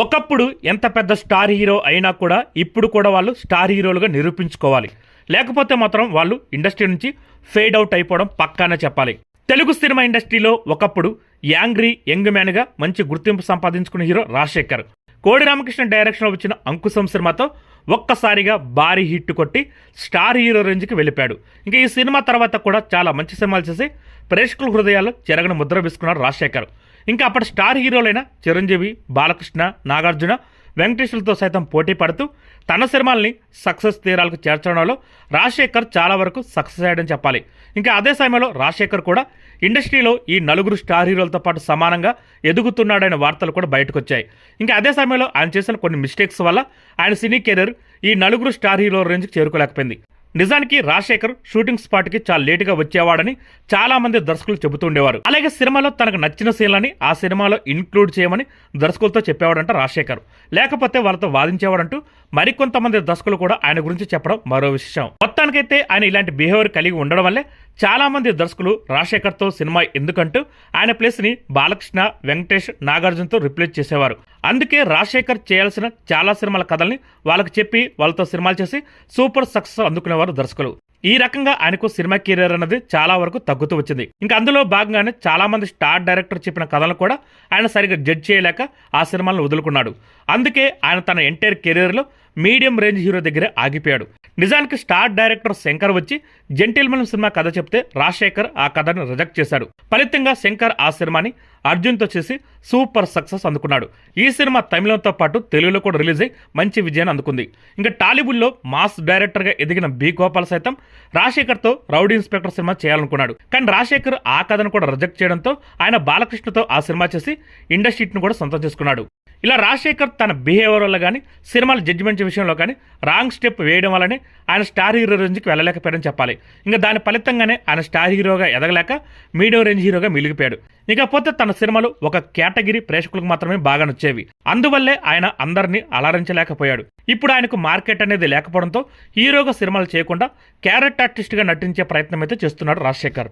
ఒకప్పుడు ఎంత పెద్ద స్టార్ హీరో అయినా కూడా ఇప్పుడు కూడా వాళ్ళు స్టార్ హీరోలుగా నిరూపించుకోవాలి. లేకపోతే మాత్రం వాళ్ళు ఇండస్ట్రీ నుంచి ఫేడ్ అవుట్ అయిపోవడం పక్కానే చెప్పాలి. తెలుగు సినిమా ఇండస్ట్రీలో ఒకప్పుడు యాంగ్రీ యంగ్ మ్యాన్గా మంచి గుర్తింపు సంపాదించుకున్న హీరో రాజశేఖర్. కోడి రామకృష్ణ డైరెక్షన్లో వచ్చిన అంకుశం సినిమాతో ఒక్కసారిగా భారీ హిట్ కొట్టి స్టార్ హీరో రేంజ్కి వెళ్ళిపోయాడు. ఇంకా ఈ సినిమా తర్వాత కూడా చాలా మంచి సినిమాలు చేసి ప్రేక్షకుల హృదయాల్లో చెరగని ముద్ర వేసుకున్నాడు రాజశేఖర్. ఇంకా అప్పటి స్టార్ హీరోలైన చిరంజీవి బాలకృష్ణ నాగార్జున వెంకటేశ్వరులతో సైతం పోటీ పడుతూ తన సినిమాల్ని సక్సెస్ తీరాలకు చేర్చడంలో రాజశేఖర్ చాలా వరకు సక్సెస్ అయ్యాడని చెప్పాలి. ఇంకా అదే సమయంలో రాజశేఖర్ కూడా ఇండస్ట్రీలో ఈ నలుగురు స్టార్ హీరోలతో పాటు సమానంగా ఎదుగుతున్నాడనే వార్తలు కూడా బయటకు వచ్చాయి ఇంకా అదే సమయంలో ఆయన చేసిన కొన్ని మిస్టేక్స్ వల్ల ఆయన సినీ కెరీర్ ఈ నలుగురు స్టార్ హీరోల రేంజ్కి చేరుకోలేకపోయింది. నిజానికి రాజశేఖర్ షూటింగ్ స్పాట్కి చాలా లేటుగా వచ్చేవాడని చాలా మంది దర్శకులు చెబుతుండేవారు అలాగే సినిమాలో తనకు నచ్చిన సీన్లని ఆ సినిమాలో ఇన్క్లూడ్ చేయమని దర్శకులతో చెప్పేవాడంట రాజశేఖర్. లేకపోతే వాళ్ళతో వాదించేవాడంటూ మరికొంతమంది దర్శకులు కూడా ఆయన గురించి చెప్పడం మరో విషయం మొత్తానికైతే ఆయన ఇలాంటి బిహేవియర్ కలిగి ఉండడం వల్లే చాలా మంది దర్శకులు రాజశేఖర్తో సినిమా ఎందుకంటూ ఆయన ప్లేస్ని బాలకృష్ణ వెంకటేష్ నాగార్జునతో రిప్లేస్ చేసేవారు. అందుకే రాజశేఖర్ చేయాల్సిన చాలా సినిమాల కథల్ని వాళ్ళకి చెప్పి వాళ్ళతో సినిమాలు చేసి సూపర్ సక్సెస్ అందుకునేవారు దర్శకులు. ఈ రకంగా ఆయనకు సినిమా కెరీర్ అనేది చాలా వరకు తగ్గుతూ వచ్చింది. ఇంకా అందులో భాగంగానే చాలామంది స్టార్ డైరెక్టర్ చెప్పిన కథలను కూడా ఆయన సరిగ్గా జడ్జ్ చేయలేక ఆ సినిమాలను వదులుకున్నాడు. అందుకే ఆయన తన ఎంటైర్ కెరీర్లో మీడియం రేంజ్ హీరో దగ్గరే ఆగిపోయాడు. నిజానికి స్టార్ డైరెక్టర్ శంకర్ వచ్చి జెంటిల్మన్ సినిమా కథ చెప్తే రాజశేఖర్ ఆ కథను రిజెక్ట్ చేశాడు. ఫలితంగా శంకర్ ఆ సినిమాని అర్జున్తో చేసి సూపర్ సక్సెస్ అందుకున్నాడు. ఈ సినిమా తమిళంతో పాటు తెలుగులో కూడా రిలీజ్ అయి మంచి విజయాన్ని అందుకుంది. ఇంకా టాలీవుడ్లో మాస్ డైరెక్టర్గా ఎదిగిన బి గోపాల్ సైతం రాజశేఖర్తో రౌడీ ఇన్స్పెక్టర్ సినిమా చేయాలనుకున్నాడు. కానీ రాజశేఖర్ ఆ కథను కూడా రిజెక్ట్ చేయడంతో ఆయన బాలకృష్ణతో ఆ సినిమా చేసి ఇండస్ట్రీట్ను కూడా సొంతం చేసుకున్నాడు. ఇలా రాజశేఖర్ తన బిహేవియర్లో కానీ సినిమాల జడ్జిమెంట్ విషయంలో కానీ రాంగ్ స్టెప్ వేయడం వల్లనే ఆయన స్టార్ హీరో రేంజ్కి వెళ్ళలేకపోయాడని చెప్పాలి. ఇంకా దాని ఫలితంగానే ఆయన స్టార్ హీరోగా ఎదగలేక మీడియం రేంజ్ హీరోగా మిలిగిపోయాడు ఇకపోతే తన సినిమాలు ఒక కేటగిరీ ప్రేక్షకులకు మాత్రమే బాగా నచ్చేవి. అందువల్లే ఆయన అందరినీ అలరించలేకపోయాడు. ఇప్పుడు ఆయనకు మార్కెట్ అనేది లేకపోవడంతో హీరోగా సినిమాలు చేయకుండా క్యారెట్ ఆర్టిస్ట్గా నటించే ప్రయత్నం అయితే చేస్తున్నాడు రాజశేఖర్.